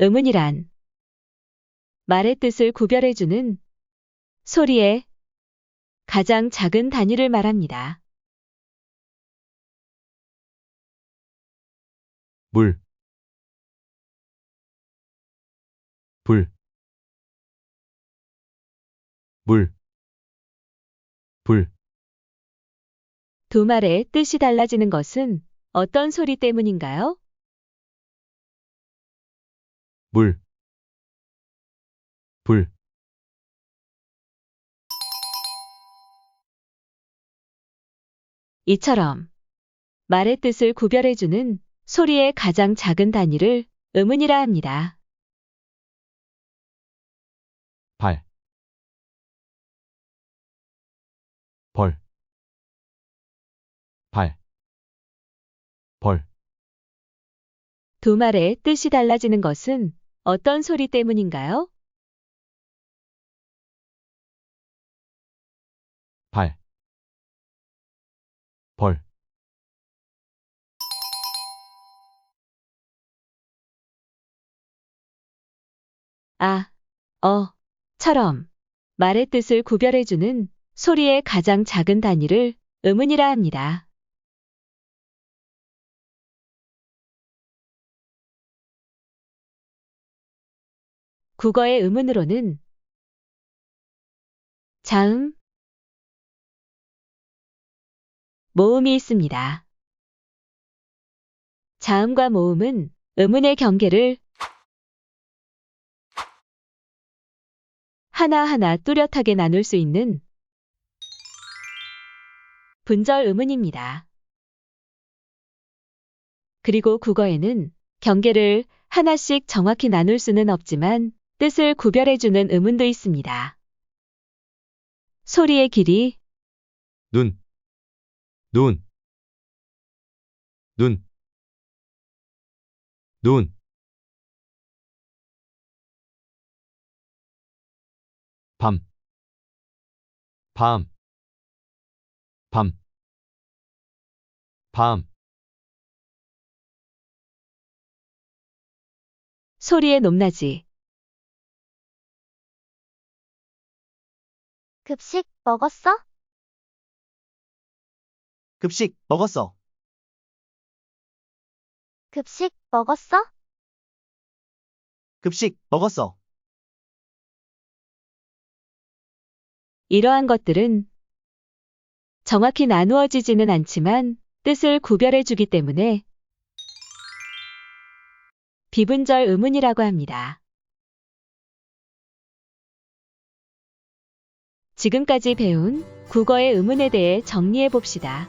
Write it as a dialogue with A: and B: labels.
A: 의문이란 말의 뜻을 구별해주는 소리의 가장 작은 단위를 말합니다.
B: 물, 불, 물, 불,
A: 두 말의 뜻이 달라지는 것은 어떤 소리 때문인가요?
B: 물, 불,
A: 이처럼 말의 뜻을 구별해주는 소리의 가장 작은 단위를 의문이라 합니다.
B: 발, 벌, 발, 벌,
A: 두 말의 뜻이 달라지는 것은 어떤 소리 때문인가요?
B: 발, 벌,
A: 아, 어, 처럼 말의 뜻을 구별해주는 소리의 가장 작은 단위를 의문이라 합니다. 국어의 의문으로는 자음, 모음이 있습니다. 자음과 모음은 의문의 경계를 하나하나 뚜렷하게 나눌 수 있는 분절 의문입니다. 그리고 국어에는 경계를 하나씩 정확히 나눌 수는 없지만 뜻을 구별해주는 의문도 있습니다. 소리의 길이,
B: 눈, 눈, 눈, 눈, 밤, 밤, 밤, 밤,
A: 소리의 높낮이,
C: 급식 먹었어?
D: 급식 먹었어.
C: 급식 먹었어?
D: 급식 먹었어.
A: 이러한 것들은 정확히 나누어지지는 않지만 뜻을 구별해 주기 때문에 비분절 의문이라고 합니다. 지금까지 배운 국어의 의문에 대해 정리해 봅시다.